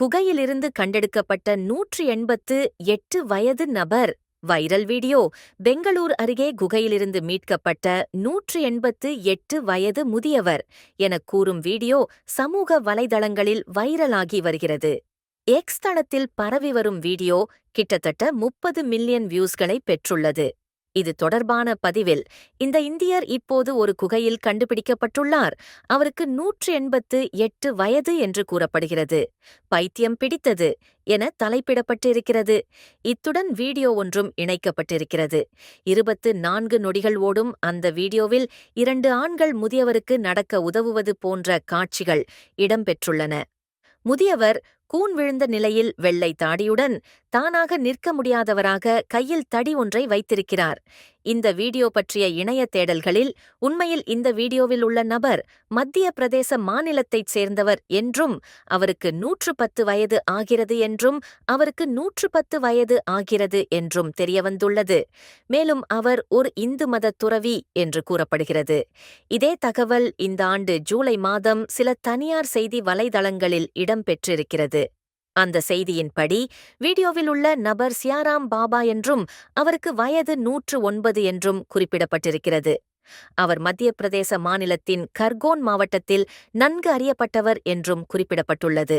குகையிலிருந்து கண்டெடுக்கப்பட்ட நூற்றி எண்பத்து எட்டு வயது நபர். Viral video. பெங்களூர் அருகே குகையிலிருந்து மீட்கப்பட்ட நூற்றி எண்பத்து எட்டு வயது முதியவர் எனக் கூறும் வீடியோ சமூக வலைதளங்களில் வைரலாகி வருகிறது. எக்ஸ் தளத்தில் பரவி வரும் வீடியோ கிட்டத்தட்ட முப்பது மில்லியன் வியூஸ்களை பெற்றுள்ளது. இது தொடர்பான பதிவில் இந்த இந்தியர் இப்போது ஒரு குகையில் கண்டுபிடிக்கப்பட்டுள்ளார். அவருக்கு நூற்று எண்பத்து எட்டு வயது என்று கூறப்படுகிறது. பைத்தியம் பிடித்தது என தலைப்பிடப்பட்டிருக்கிறது. இத்துடன் வீடியோ ஒன்றும் இணைக்கப்பட்டிருக்கிறது. இருபத்து நான்கு நொடிகள் ஓடும் அந்த வீடியோவில் இரண்டு ஆண்கள் முதியவருக்கு நடக்க உதவுவது போன்ற காட்சிகள் இடம்பெற்றுள்ளன. முதியவர் கூன் விழுந்த நிலையில் வெள்ளை தாடியுடன் தானாக நிற்க முடியாதவராக கையில் தடி ஒன்றை வைத்திருக்கிறார். இந்த வீடியோ பற்றிய இணைய தேடல்களில் உண்மையில் இந்த வீடியோவில் உள்ள நபர் மத்திய பிரதேச மாநிலத்தைச் சேர்ந்தவர் என்றும் அவருக்கு நூற்று பத்து வயது ஆகிறது என்றும் அவருக்கு நூற்று பத்து வயது ஆகிறது என்றும் தெரியவந்துள்ளது. மேலும் அவர் ஒரு இந்து மத துறவி என்று கூறப்படுகிறது. இதே தகவல் இந்த ஆண்டு ஜூலை மாதம் சில தனியார் செய்தி வலைதளங்களில் இடம்பெற்றிருக்கிறது. அந்த செய்தியின்படி வீடியோவில் உள்ள நபர் சியாராம் பாபா என்றும் அவருக்கு வயது நூற்று ஒன்பது என்றும் குறிப்பிடப்பட்டிருக்கிறது. அவர் மத்திய பிரதேச மாநிலத்தின் கர்கோன் மாவட்டத்தில் நன்கு அறியப்பட்டவர் என்றும் குறிப்பிடப்பட்டுள்ளது.